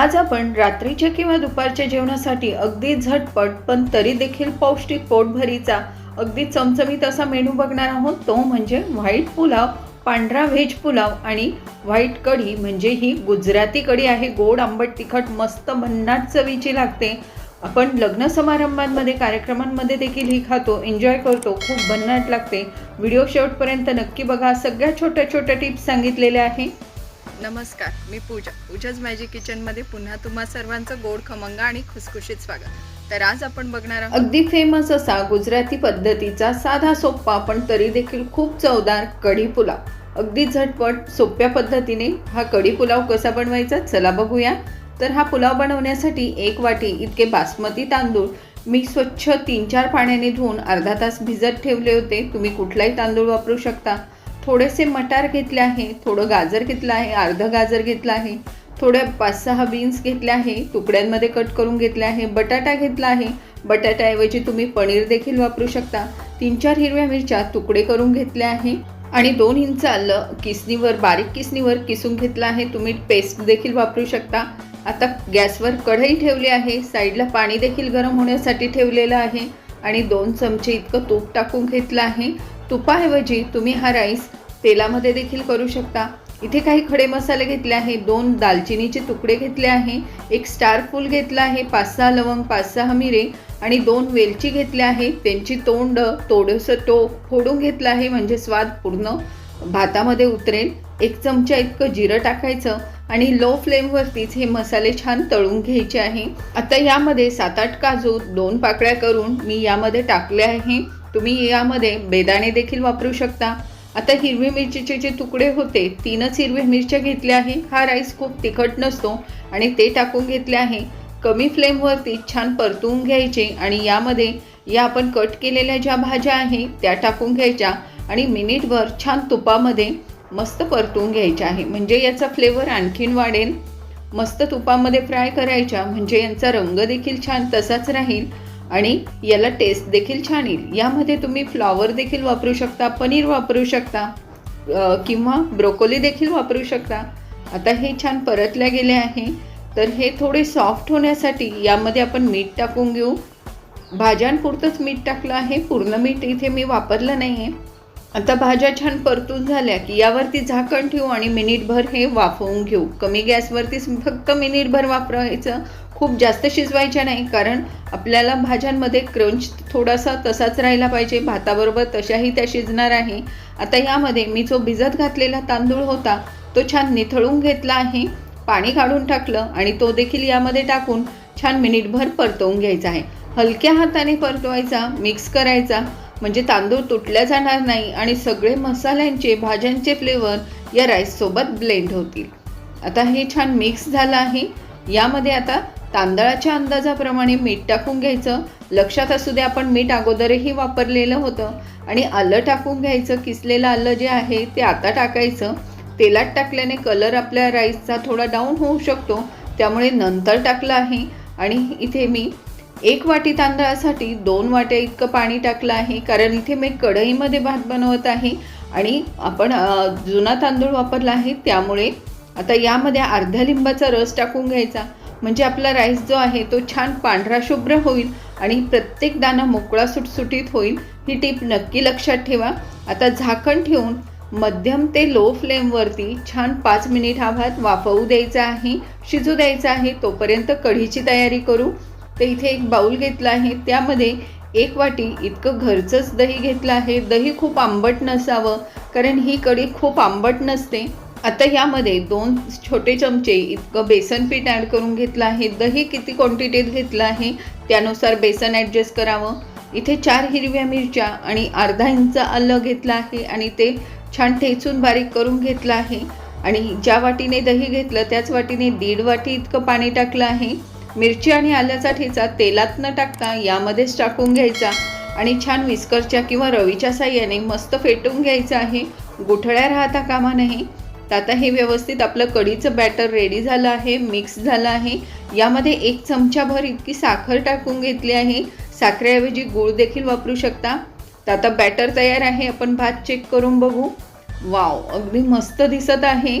आज आपण रात्रीच्या किंवा दुपारच्या जेवणासाठी अगदी झटपट पण तरी देखील पौष्टिक पोटभरीचा अगदी चमचमीत असा मेनू बघणार आहोत. तो म्हणजे व्हाईट पुलाव पांढरा व्हेज पुलाव आणि व्हाईट कढी. म्हणजे ही गुजराती कढी आहे. गोड आंबट तिखट मस्त भन्नाट चवीची लागते. आपण लग्न समारंभांमध्ये कार्यक्रमांमध्ये देखील ही खातो एन्जॉय करतो. खूप भन्नाट लागते. व्हिडिओ शेवटपर्यंत नक्की बघा. सगळ्या छोट्या छोट्या टिप्स सांगितलेल्या आहे. नमस्कार मी पूजा. पूजाच मॅजिक किचनमध्ये पुन्हा तुम्हा सर्वांचं गोड खमंग आणि खुसखुशीत स्वागत. तर आज आपण बघणार आहोत अगदी फेमस असा गुजराती पद्धतीचा साधा सोप्पा पण तरी देखील खूप चवदार कढी पुलाव. अगदी झटपट सोप्या पद्धतीने हा कढी पुलाव कसा बनवायचा चला बघूया. तर हा पुलाव बनवण्यासाठी एक वाटी इतके बासमती तांदूळ मी स्वच्छ तीन चार पाण्याने धुवून अर्धा तास भिजत ठेवले होते. तुम्ही कुठलाही तांदूळ वापरू शकता. थोडेसे मटार घेतले आहे थोडं गाजर घेतलं आहे अर्धं गाजर घेतलं आहे थोड्या पाच सहा बीन्स घेतले आहे तुकड्यांमध्ये कट करून घेतले आहे बटाटा घेतला आहे. बटाट्याऐवजी तुम्ही पनीर देखील वापरू शकता. तीन चार हिरव्या मिरच्या तुकडे करून घेतल्या आहे. आणि दोन इंच आलं किसनीवर बारीक किसनीवर किसून घेतलं आहे. तुम्ही पेस्ट देखील वापरू शकता. आता गॅसवर कढई ठेवली आहे. साईडला पाणी देखील गरम होण्यासाठी ठेवलेलं आहे. आणि दोन चमचे इतकं तूप टाकून घेतलं आहे. तुपाऐवजी तुम्ही हा राईस तेलामध्ये देखील करू शकता. इथे काही खडे मसाले घेतले आहे दोन दालचिनीचे तुकडे घेतले आहे एक स्टार फूल घेतला आहे पाच सहा लवंग पाच सहा मिरे आणि दोन वेलची घेतल्या आहे. त्यांची तोंड थोडंसं टोक फोडून घेतलं आहे म्हणजे स्वाद पूर्ण भातामध्ये उतरेल. एक चमचा इतकं जिरं टाकायचं आणि लो फ्लेमवरतीच हे मसाले छान तळून घ्यायचे आहे. आता यामध्ये सात आठ काजू दोन पाकळ्या करून मी यामध्ये टाकले आहे. तुम्ही यामध्ये बेदाणे देखील वापरू शकता. आता हिरवी मिरचीचे जे तुकडे होते तीनच हिरव्या मिरच्या घेतल्या आहे. हा राईस खूप तिखट नसतो आणि ते टाकून घेतले आहे. कमी फ्लेमवरती छान परतवून घ्यायचे आणि यामध्ये या आपण कट केलेल्या ज्या भाज्या आहे त्या टाकून घ्यायच्या आणि मिनिटभर छान तुपामध्ये मस्त परतवून घ्यायच्या आहे. म्हणजे याचा फ्लेवर आणखीन वाढेल. मस्त तुपामध्ये फ्राय करायच्या म्हणजे यांचा रंग देखील छान तसाच राहील. आणि याला टेस्ट देखील छान येईल. यामध्ये तुम्ही फ्लॉवर देखील वापरू शकता पनीर वापरू शकता किंवा ब्रोकोली देखील वापरू शकता. आता हे छान परतल्या गेले आहे. तर हे थोडे सॉफ्ट होण्यासाठी यामध्ये आपण मीठ टाकून घेऊ. भाज्यांपुरतंच मीठ टाकलं आहे. पूर्ण मीठ इथे मी वापरलं नाही आहे आता भाज्या छान परतून झाल्या की यावरती झाकण ठेवू आणि मिनिटभर हे वाफवून घेऊ. कमी गॅसवरतीच फक्त मिनिटभर वापरायचं. खूप जास्त शिजवायच्या नाही कारण आपल्याला भाज्यांमध्ये क्रंच थोडासा तसाच राहिला पाहिजे. भाताबरोबर तशाही त्या शिजणार आहे. आता यामध्ये मी जो भिजत घातलेला तांदूळ होता तो छान निथळून घेतला आहे. पाणी काढून टाकलं आणि तो देखील यामध्ये टाकून छान मिनिटभर परतवून घ्यायचा आहे. हलक्या हाताने परतवायचा मिक्स करायचा म्हणजे तांदूळ तुटल्या जाणार नाही आणि सगळे मसाल्यांचे भाज्यांचे फ्लेवर या राईससोबत ब्लेंड होतील. आता हे छान मिक्स झालं आहे. यामध्ये आता तांदळाच्या अंदाजाप्रमाणे मीठ टाकून घ्यायचं. लक्षात असू दे आपण मीठ अगोदरही वापरलेलं होतं. आणि आलं टाकून घ्यायचं किसलेलं आलं जे आहे ते आता टाकायचं. तेलात टाकल्याने कलर आपल्या राईसचा थोडा डाऊन होऊ शकतो. त्यामुळे नंतर टाकलं आहे. आणि इथे मी एक वाटी तांदळासाठी दोन वाट्या इतकं पाणी टाकलं आहे. कारण इथे मी कढईमध्ये भात बनवत आहे. आणि आपण जुना तांदूळ वापरला आहे. त्यामुळे आता यामध्ये अर्ध्या लिंबाचा रस टाकून घ्यायचा. म्हणजे आपला राईस जो आहे तो छान पांढरा शुभ्र होईल आणि प्रत्येक दाणा मोकळा सुटसुटीत होईल. ही टीप नक्की लक्षात ठेवा. आता झाकण ठेवून मध्यम ते लो फ्लेमवरती छान पाच मिनिट हा भात वाफवू द्यायचा आहे. शिजू द्यायचा आहे. तोपर्यंत कढीची तयारी करू. तर इथे एक बाऊल घेतला आहे. त्यामध्ये एक वाटी इतकं घरचंच दही घेतलं आहे. दही खूप आंबट नसावं कारण ही कढी खूप आंबट नसते. आता यामध्ये दोन छोटे चमचे इतकं बेसन पीठ ॲड करून घेतलं आहे दही किती क्वांटिटीत घेतलं आहे त्यानुसार बेसन ॲडजस्ट करावं. इथे चार हिरव्या मिरच्या आणि अर्धा इंच आलं घेतलं आहे आणि ते छान ठेचून बारीक करून घेतलं आहे. आणि ज्या वाटीने दही घेतलं त्याच वाटीने दीड वाटी इतकं पाणी टाकलं आहे. मिरची आणि आल्याचा ठेचा तेलात न टाकता यामध्येच टाकून घ्यायचा आणि छान विस्करच्या किंवा रवीच्या साह्याने मस्त फेटून घ्यायचं आहे. गुठळ्या राहता कामा नये. तर आता हे व्यवस्थित आपलं कढीचं बॅटर रेडी झालं आहे मिक्स झालं आहे. यामध्ये एक चमचाभर इतकी साखर टाकून घेतली आहे. साखरेऐवजी गूळ देखील वापरू शकता. तर आता बॅटर तयार आहे. आपण भात चेक करून बघू. वाव अगदी मस्त दिसत आहे.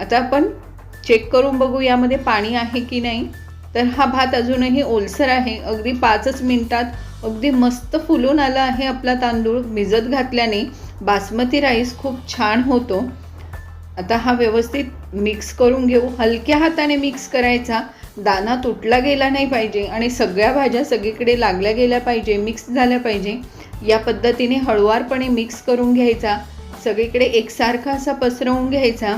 आता आपण चेक करून बघू यामध्ये पाणी आहे की नाही. तर हा भात अजूनही ओलसर आहे. अगदी पाचच मिनटात अगदी मस्त फुलून आला आहे आपला तांदूळ. भिजत घातल्याने बासमती राईस खूप छान होतो. आता हा व्यवस्थित मिक्स करून घेऊ. हलक्या हाताने मिक्स करायचा. दाना तुटला गेला नाही पाहिजे आणि सगळ्या भाज्या सगळीकडे लागल्या गेल्या पाहिजे मिक्स झाल्या पाहिजे. या पद्धतीने हळुवारपणे मिक्स करून घ्यायचा. सगळीकडे एकसारखा असा पसरवून घ्यायचा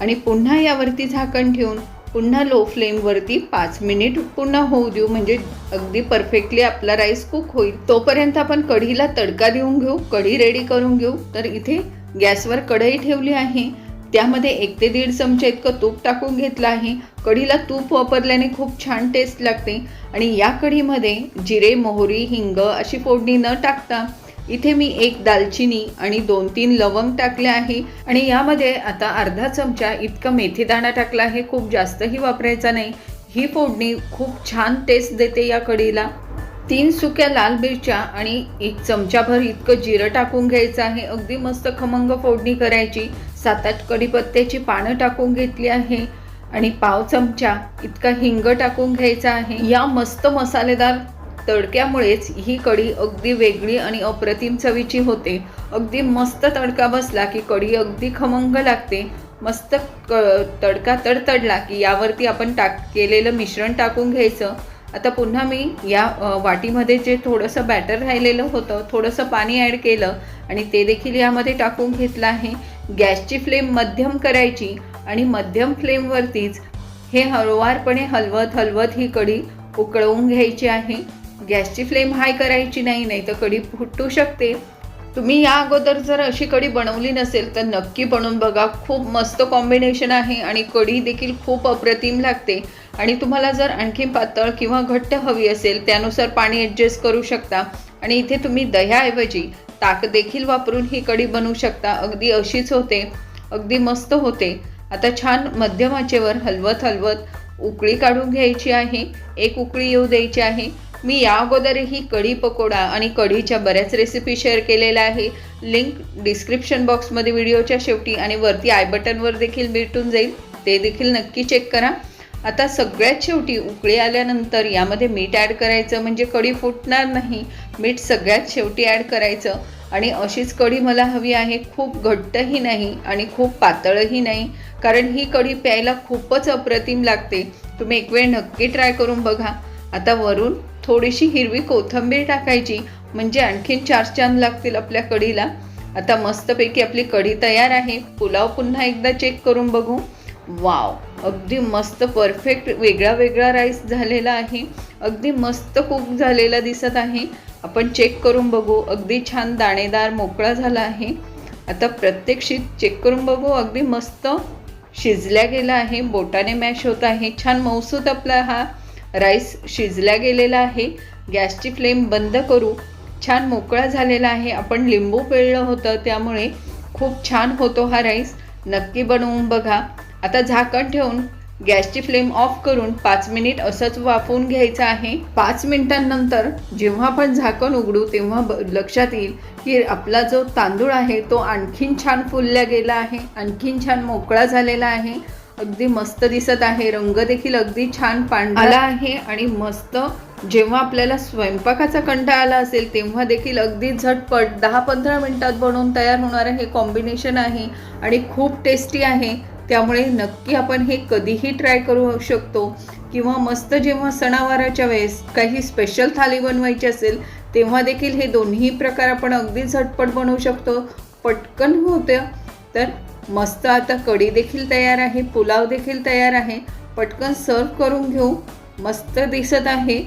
आणि पुन्हा यावरती झाकण ठेवून पुन्हा लो फ्लेमवरती पाच मिनिट पुन्हा होऊ देऊ. म्हणजे अगदी परफेक्टली आपला राईस कुक होईल. तोपर्यंत आपण कढीला तडका देऊन घेऊ कढी रेडी करून घेऊ. तर इथे गॅसवर कढई ठेवली आहे. त्यामध्ये एक ते दीड चमचे इतकं तूप टाकून घेतलं आहे. कढीला तूप वापरल्याने खूप छान टेस्ट लागते. आणि या कढीमध्ये जिरे मोहरी हिंग अशी फोडणी न टाकता इथे मी एक दालचिनी आणि दोन तीन लवंग टाकले आहे. आणि यामध्ये आता अर्धा चमचा इतका मेथीदाणा टाकला आहे. खूप जास्तही वापरायचा नाही. ही फोडणी खूप छान टेस्ट देते या कढीला. तीन सुक्या लाल मिरच्या आणि एक चमचाभर इतकं जिरं टाकून घ्यायचं आहे. अगदी मस्त खमंग फोडणी करायची. सात आठ कढीपत्त्याची पानं टाकून घेतली आहे आणि पाव चमचा इतका हिंग टाकून घ्यायचा आहे. या मस्त मसालेदार तडक्यामुळेच ही कढी अगदी वेगळी आणि अप्रतिम चवीची होते. अगदी मस्त तडका बसला की कढी अगदी खमंग लागते. मस्त क तडका तडतडला की यावरती आपण टाक केलेलं मिश्रण टाकून घ्यायचं. आता पुन्हा मी या वाटीमध्ये जे थोडंसं बॅटर राहिलेलं होतं थोडंसं पाणी ॲड केलं आणि ते देखील यामध्ये टाकून घेतलं आहे. गॅसची फ्लेम मध्यम करायची आणि मध्यम फ्लेमवरतीच हे हळुवारपणे हलवत हलवत ही कढी उकळवून घ्यायची आहे. गॅसची फ्लेम हाय करायची नाही नाही तर कढी फुटू शकते. तुम्ही या अगोदर जर अशी कढी बनवली नसेल तर नक्की बनवून बघा. खूप मस्त कॉम्बिनेशन आहे आणि कढी देखील खूप अप्रतिम लागते. आणि तुम्हाला जर आणखी पातळ किंवा घट्ट हवी असेल त्यानुसार पाणी ॲडजस्ट करू शकता. आणि इथे तुम्ही दह्याऐवजी ताक देखील वापरून ही कढी बनवू शकता. अगदी अशीच होते. अगदी मस्त होते. आता छान मध्यम आचेवर हलवत हलवत उकळी काढून घ्यायची आहे. एक उकळी येऊ द्यायची आहे. मी या अगोदरही कढी पकोडा आणि कढीच्या बऱ्याच रेसिपी शेअर केलेल्या आहे. लिंक डिस्क्रिप्शन बॉक्समध्ये व्हिडिओच्या शेवटी आणि वरती आय बटनवर देखील भेटून जाईल. ते देखील नक्की चेक करा. आता सगळ्यात शेवटी उकळी आल्यानंतर यामध्ये मीठ ॲड करायचं म्हणजे कढी फुटणार नाही. मीठ सगळ्यात शेवटी ॲड करायचं. आणि अशीच कढी मला हवी आहे. खूप घट्टही नाही आणि खूप पातळही नाही. कारण ही कढी प्यायला खूपच अप्रतिम लागते. तुम्ही एक वेळ नक्की ट्राय करून बघा. आता वरून थोडीशी हिरवी कोथिंबीर टाकायची. म्हणजे आणखीन चार चांद लागतील आपल्या कढीला. आता मस्तपैकी आपली कढी तयार आहे. पुलाव पुन्हा एकदा चेक करून बघू. वाव अगदी मस्त परफेक्ट वेगळा वेगळा राईस झालेला आहे. अगदी मस्त कुक झालेला दिसत आहे. आपण चेक करून बघू. अगदी छान दाणेदार मोकळा झाला आहे. आता प्रत्येक शीत चेक करून बघू. अगदी मस्त शिजल्या गेला आहे. बोटाने मॅश होत आहे. छान मौसूत आपला हा राईस शिजला गेलेला आहे. गॅसची फ्लेम बंद करू. छान मोकळा झालेला आहे. आपण लिंबू पिळलं होतं. त्यामुळे खूप छान होतो हा राईस नक्की बनवून बघा. आता झाकण ठेवून गॅसची फ्लेम ऑफ करून पाच मिनिट असंच वाफवून घ्यायचं आहे. पाच मिनिटांनंतर जेव्हा आपण झाकण उघडू तेव्हा लक्षात येईल की आपला जो तांदूळ आहे तो आणखीन छान फुलला गेला आहे आणखीन छान मोकळा झालेला आहे. अगदी मस्त दिसत आहे रंग देखील अगदी छान पांढरा आला. आहे आणि मस्त जेव्हा आपल्याला स्वयंपाकाचा कंटाळा आला असेल तेव्हा देखील अगदी झटपट दहा पंधरा मिनिटात बनवून तयार होणारं हे कॉम्बिनेशन आहे आणि खूप टेस्टी आहे. त्यामुळे नक्की आपण हे कधीही ट्राय करू शकतो. किंवा मस्त जेव्हा सणावाराच्या वेळेस काही स्पेशल थाली बनवायची असेल तेव्हा देखील हे दोन्ही प्रकार आपण अगदी झटपट बनवू शकतो. पटकन होतं तर मस्त आता कढी देखील तयार आहे पुलाव देखील तयार आहे. पटकन सर्व करून घेऊ. मस्त दिसत आहे.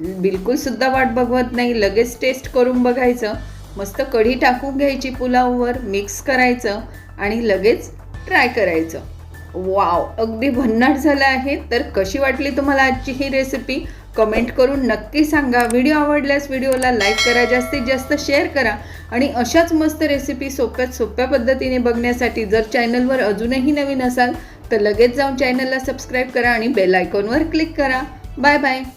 बिलकुलसुद्धा वाट बघवत नाही. लगेच टेस्ट करून बघायचं. मस्त कढी टाकून घ्यायची पुलाववर मिक्स करायचं आणि लगेच ट्राय करायचं. वाव अगदी भन्नाट झालं आहे. तर कशी वाटली तुम्हाला आजची ही रेसिपी कमेंट करून नक्की सांगा. व्हिडिओ आवडल्यास व्हिडिओला लाईक करा जास्तीत जास्त शेअर करा. आणि अशाच मस्त रेसिपी सोप्यात सोप्या पद्धतीने बघण्यासाठी जर चॅनलवर अजूनही नवीन असाल तर लगेच जाऊन चॅनलला सबस्क्राईब करा आणि बेल आयकॉनवर क्लिक करा. Bye bye